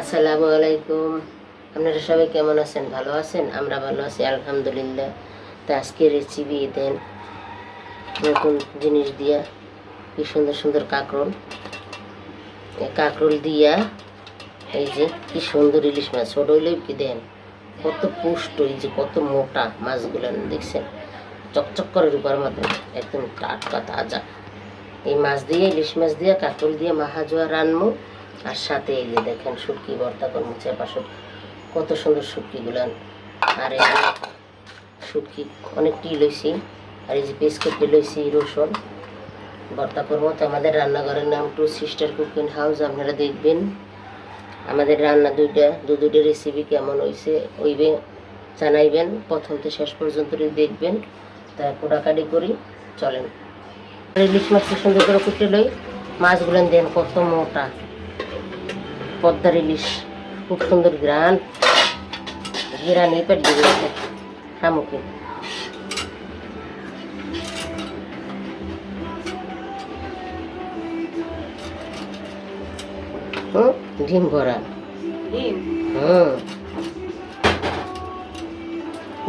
আসসালামু আলাইকুম আপনারা সবাই কেমন আছেন? ভালো আছেন? আমরা ভালো আছি, আলহামদুলিল্লাহ। তো আজকে রেসিপি দেন। নতুন জিনিস দিয়া, কি সুন্দর সুন্দর কাঁকরোল। কাঁকরোল দিয়া, এই যে কি সুন্দর ইলিশ মাছ। ছোট হইলেও কি দেন? কত পুষ্ট, এই যে কত মোটা মাছগুলো, দেখছেন? চকচক করে রূপার মতো, একদম টাটকা, তাজা। এই মাছ দিয়ে, ইলিশ মাছ দিয়ে, কাঁকরোল দিয়ে মাহাজোয়া রানমু। আর সাথে এই যে দেখেন শুটকি ভর্তা করব পাশে কত সুন্দর শুটকিগুলান আর এই শুটকি অনেকটি লইছি। আর এই যে পেস্ট করতে লইছি, রসুন। ভর্তা করব তো আমাদের রান্নাঘরের নাম টু সিস্টার কুকিং হাউস, আপনারা দেখবেন। আমাদের রান্না দুইটা, দু দুইটা রেসিপি কেমন হয়েছে ওইবে জানাইবেন। প্রথম থেকে শেষ পর্যন্ত দেখবেন। তা কোটাকাটি করি, চলেন। ইলিশ মাছটা সুন্দর করে কুটে লই, মাছগুলো দেন কত মোটা। পদ্মার ইলিশ। খুব সুন্দর গ্রান। গ্রান পেট দিয়ে শামুকে ডিম ভরা। হুম।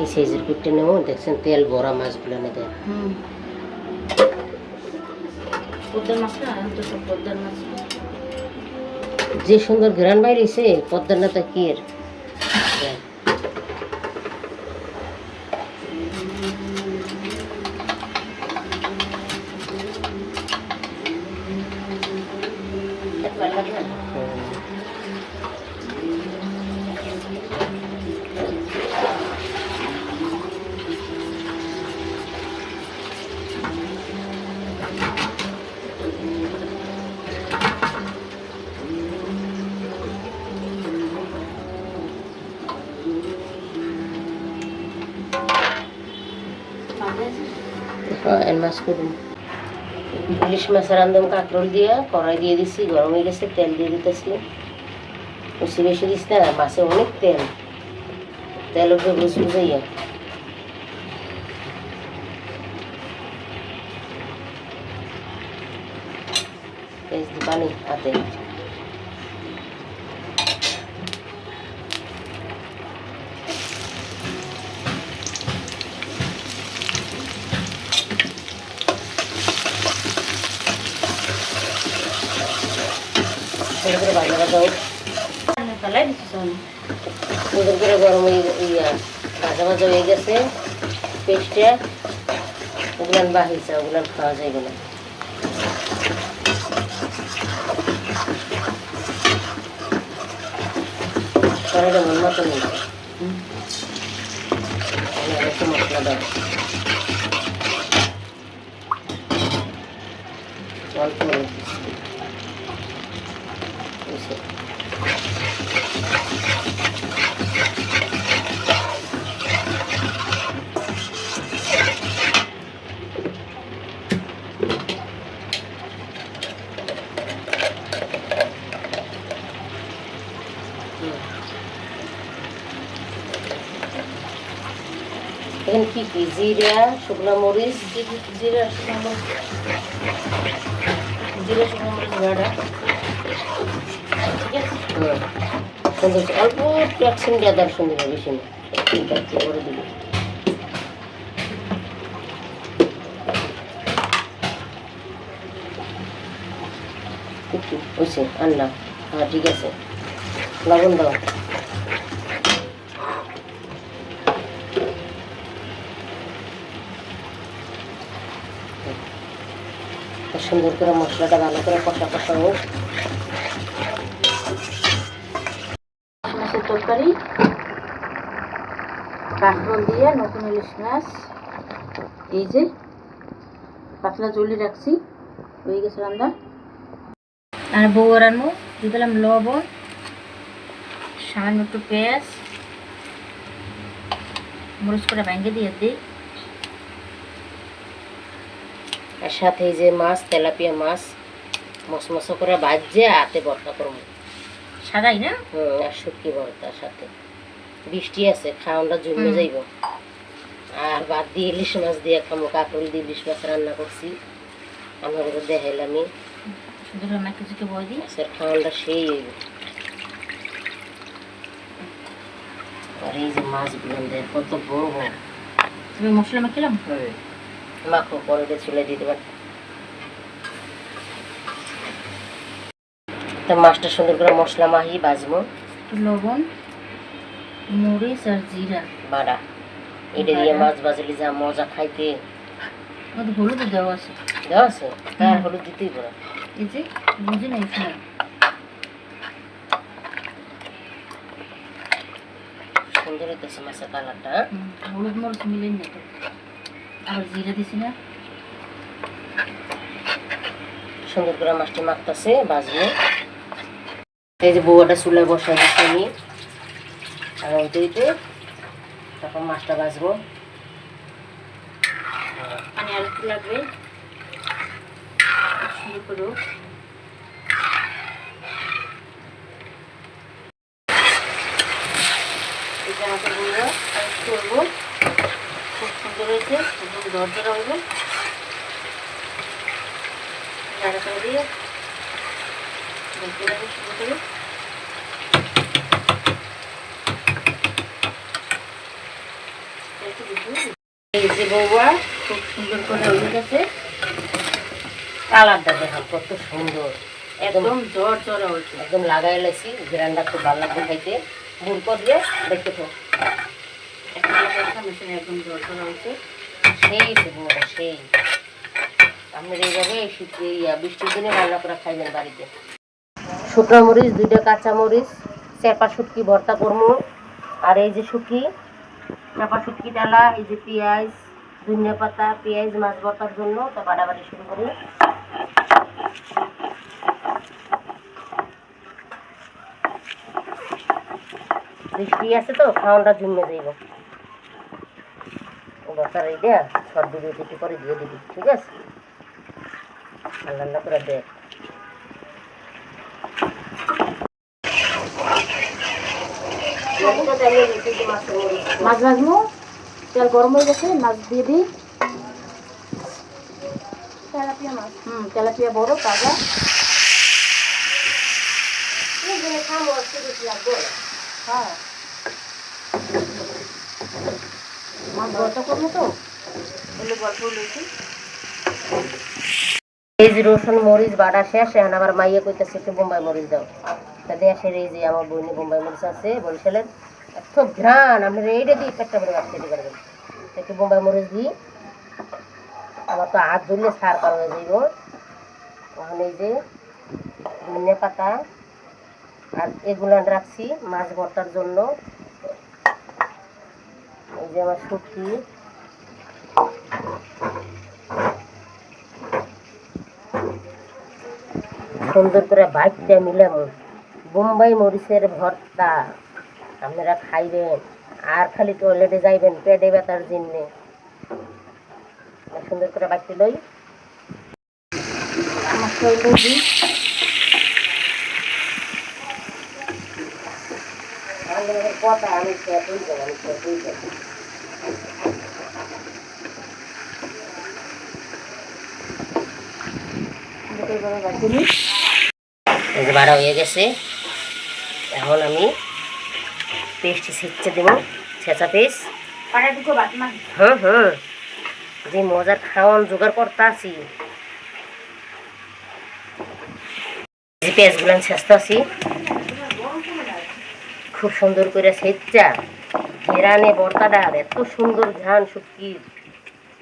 এই সাইজের কুটে নেব দেখছেন তেল ভরা মাছগুলো নে দেন পদ্মার মাছ না তো সব পদ্মার মাছ। যে সুন্দর গ্রান বাইরেছে পদ্মার নাতা কি এর এর মাছ করুন। ইলিশ মাছ রান্ধম কাঁকরোল দিয়ে কড়াই দিয়ে দিছি, গরম হয়ে গেছে, তেল দিয়ে দিতেছি। বেশি বেশি দিস না, মাছে অনেক তেল। তেল উঠে বুঝ বুঝাইয়া পানি, হাতে। ফেলাই দিচ্ছিস সুন্দর করে গরম হয়ে ইয়া ভাজা ভাজা হয়ে গেছে পেস্টটা ওগুলান বাহিছে ওগুলান খাওয়া যাইবে না কড়াইটা মন মতো নেই একটু মশলা দাও অল্প এখানে কি? কি জিরা শুকনো মরিচ? জিরা শুকনো মরিচ। জিরা শুকনো মরিচ ভাড়া ঠিক আছে? অল্প একটু এক সেকেন্ড আদার সুন্দর বেশি না। ঠিক আছে করে দিবি। হয়েছে আনলাম হ্যাঁ ঠিক আছে। লবণ দাও। সুন্দর করে মশলাটা ভালো করে কষা কষা হোক। তরকারি দিয়ে নতুন ইলিশ মাছ, এই যে পাতলা জলি রাখছি, হয়ে গেছে রান্না। আর বউ রান্না দিয়ে দিলাম লবণ, সামান্য একটু পেঁয়াজ, মরিচ করে ভেঙে দিয়ে দিই। আর সাথে এই যে মাছ তেলাপিয়া মাছ মশমশো করে ভাজছে হাতে ভর্তা করব। সাদাই না? হুম আর শুটকি ভর্তার সাথে। বৃষ্টি আছে খাওয়ানটা জমে। যাইব। আর বাদ দিয়ে ইলিশ মাছ দিয়ে খামো। কাকড়ি দিয়ে ইলিশ মাছ রান্না করছি। আমাদের দেখাইলামই শুধু রান্না কিছুকে বই দিই মাছের খাওয়ানটা সেই হইব। এই যে মাছগুলো দেয় কত বড় বড় তুমি মশলা মাখিলাম? মাখো পরে চলে দিতে পার তা মাছটা সুন্দর করে মশলা মাহি বাজবো লবণ মরিচ আর জিরা। বাড়া। এটা দিয়ে মাছ বাজলে যা মজা খাইতে। হলুদ দেওয়া আছে। দেওয়া আছে? তার হলুদ দিতেই পারো। এই যে বুঝি না এখানে। সুন্দর হইতেছে মাছের কালারটা হ্যাঁ? হলুদ মরিচ মিলেন না দিছি না। সুন্দর করে মাছটি মাখতেছে বাজবো এই যে বউয়াটা চুলায় বসাই দিচ্ছি আমি। আর ওইতে ওইতে তখন মাছটা বাজবো পানি আর একটু লাগবে। করে এই যে আমাকে বলল আর একটু করব খুব সুন্দর হয়েছে একদম দরজা হইবে নাড়া করে দিয়ে। দেখতে শুরু করে। এই যে বৌয়া খুব সুন্দর করে হয়ে গেছে। কালারটা দেখো কত সুন্দর। একদম জ্বর জ্বর হয়েছে। একদম লাগাই লাইছি গ্রান্ডার খুব ভালো লাগবে খাইতে। গুড় করলে দেখতে তো একদম জ্বর জ্বর হয়েছে। সেই তো সেই। আপনার এইভাবে এই শীত- বৃষ্টির দিনে রান্না করে খাইবেন বাড়িতে। শুকনো মরিচ, দুইটা কাঁচা মরিচ, চেপা শুটকি, ভর্তা করব আর এই যে শুটকি, চাপা শুটকি, ডালা, এই যে পেঁয়াজ, ধনিয়া পাতা, পেঁয়াজ, মাছ ভর্তার জন্য তো বাড়াবাড়ি শুরু করি। বৃষ্টি আছে তো খাওয়ানটা জমে যাইব। বসার এই দেয়া সব দিবি একটু করে দিয়ে দিবি, ঠিক আছে? আর রান্না করে দেখ মাছ ভাজবো তেল গরম হয়ে গেছে, মাছ দিয়ে দিই। তেলাপিয়া মাছ। হুম, তেলাপিয়া বড়, তাজা। হ্যাঁ। এই যে রসুন, মরিচ, বাটা শেষ, এখন আবার মাইয়া কইতেছে একটু বোম্বাই মরিচ দাও। তা দেশের এই যে আমার বইনি বোম্বাই মরিচ আছে, বরিশালের, এত ঘ্রাণ আপনি এইটা দিয়ে পেটটা বাচ্চা দিতে পারবেন একটু বোম্বাই মরিচ দিই। আমার তো হাত ধরলে সার করা যাইব। এখন এই যে ধনিয়া পাতা আর এগুলো রাখছি মাছ ভর্তার জন্য। যে আমার সুন্দর করে বাইকটা মিলাম বোম্বাই মরিচের ভর্তা। আপনারা খাইবেন। আর খালি টয়লেটে যাইবেন, পেটে ব্যথার জন্যে সুন্দর করে বাইকতে লই। দিই আমাদের কথা আমি খেয়ে যাব আমি খেয়ে যাব দুটো করে ভাজি নিই এই যে বাড়া হয়ে গেছে। এখন আমি পেস্টটি ছেঁচে দেবো ছেঁচা পেস্ট। হুম হুম যে মজার খাওয়ান জোগাড় করতে আছি। যে পেঁয়াজগুলো ছেঁচতে আছি খুব সুন্দর করে সেচ্চা ঘেরানে বর্তাটার এত সুন্দর ঝান শুটকি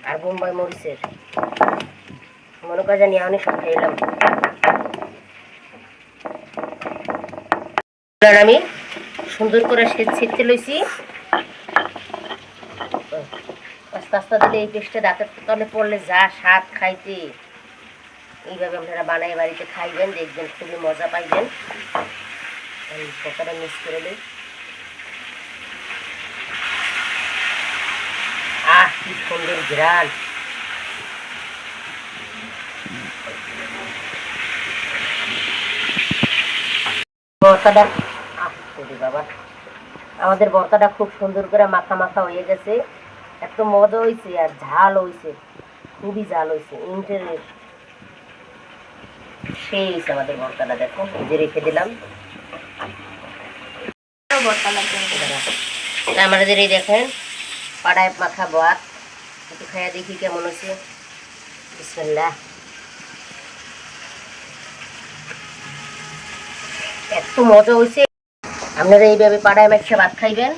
আর বোম্বাই মরিচের। মনে করে জানি আমি সব খাইলাম আমি সুন্দর করে সেচতে লইছি। আস্তে আস্তে দিলে এই পেস্টে দাঁতের তলে পড়লে যা স্বাদ খাইতে। এইভাবে আপনারা বানাই বাড়িতে খাইবেন, দেখবেন খুবই মজা পাইবেন। আমি কতটা মিস করে দিই। আহ, কি সুন্দর গ্রান বর্তাটা বাবা। আমাদের বর্তাটা খুব সুন্দর করে মাখা মাখা হয়ে গেছে। এত মজা হয়েছে আর ঝাল হয়েছে খুবই ঝাল হয়েছে ইন্টারেস্ট সেই হয়েছে আমাদের ভর্তাটা দেখো যে রেখে দিলাম। আমাদের এই দেখেন পাড়ায় মাখা ভাত একটু খাইয়া দেখি কেমন হয়েছে বিসমিল্লাহ। এত মজা হয়েছে। আপনারা এইভাবে পাড়ায় মাখা ভাত খাইবেন।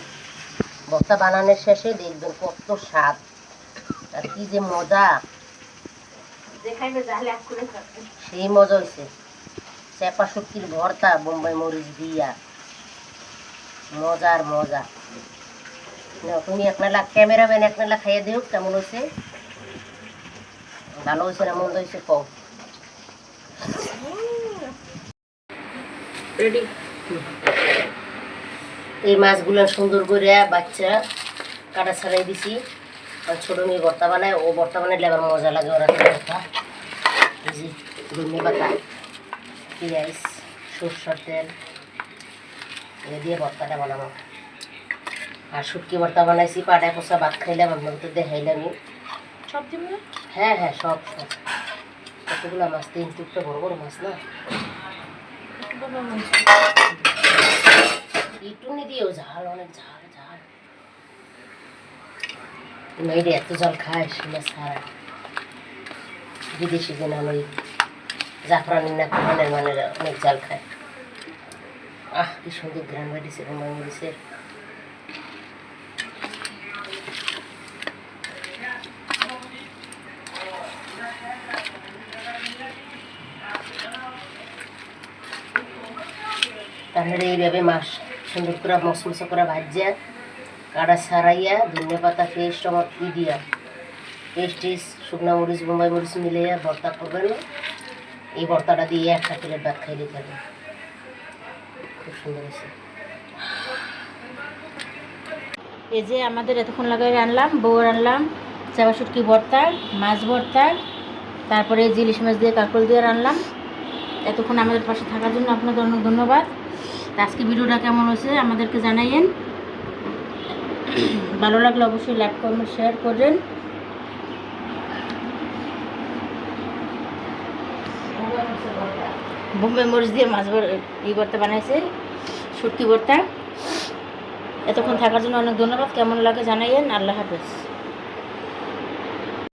বস্তা বানানোর শেষে দেখবেন কত স্বাদ। আর কি যে মজা। সেই মজা হয়েছে। চেপা শক্তির ভর্তা বোম্বাই মরিচ দিয়া। মজার মজা। তুমি একনালা ক্যামেরাম্যান এক একনালা খাইয়ে দিও কেমন হয়েছে? ভালো হয়েছে না মন্দ হয়েছে? কম রেডি এই মাছগুলো সুন্দর করে বাচ্চা কাটা ছাড়াই দিছি। আর ছোটো মেয়ে ভর্তা বানায় ও ভর্তা বানাইলে আবার মজা লাগে ওরা ভর্তা। এই যে ধনে পাতা পেঁয়াজ সরষের তেল এ দিয়ে ভর্তাটা বানাবো। আর শুটকি ভর্তা বানাইছি পাটায় পোষা ভাত খাইলাম আপনাকে তো দেখাইলামই। সব হ্যাঁ হ্যাঁ সব সব। কতগুলো মাছ তিন টুকটা বড় বড় মাছ না? মেয়েরা এত জল খায় শুনে সারা বিদেশি যেন আমি জাফরানি না খানের মানে অনেক জাল খায় আহ কি সুন্দর গ্রাম বাড়িছে বোম্বাই মরিচের তাহলে এইভাবে মাছ সুন্দর করে মশমশা করে ভাজিয়া কাটা ছাড়াইয়া ধনে পাতা, পেস্ট আমার দিয়া। পেস্ট শুকনো মরিচ, বোম্বাই মরিচ মিলিয়ে ভর্তা করবেন। এই ভর্তাটা দিয়ে একটা প্লেট ভাত খাইলে খাবে খুব সুন্দর আছে এই যে আমাদের এতক্ষণ লাগাই রানলাম, বউ রানলাম, চাবা শুটকি ভর্তা, মাছ ভর্তা, তারপরে ইলিশ মাছ দিয়ে কাকল দিয়ে রানলাম। এতক্ষণ আমাদের পাশে থাকার জন্য আপনাদের অনেক ধন্যবাদ। তা আজকে ভিডিওটা কেমন হয়েছে আমাদেরকে জানাইয়েন। ভালো লাগলে অবশ্যই লাইক, কমেন্ট, শেয়ার করবেন। বোম্বে মরিচ দিয়ে মাছ ই ভর্তা বানাইছে শুটকি ভর্তা। এতক্ষণ থাকার জন্য অনেক ধন্যবাদ। কেমন লাগে জানাইয়েন। আল্লাহ হাফেজ।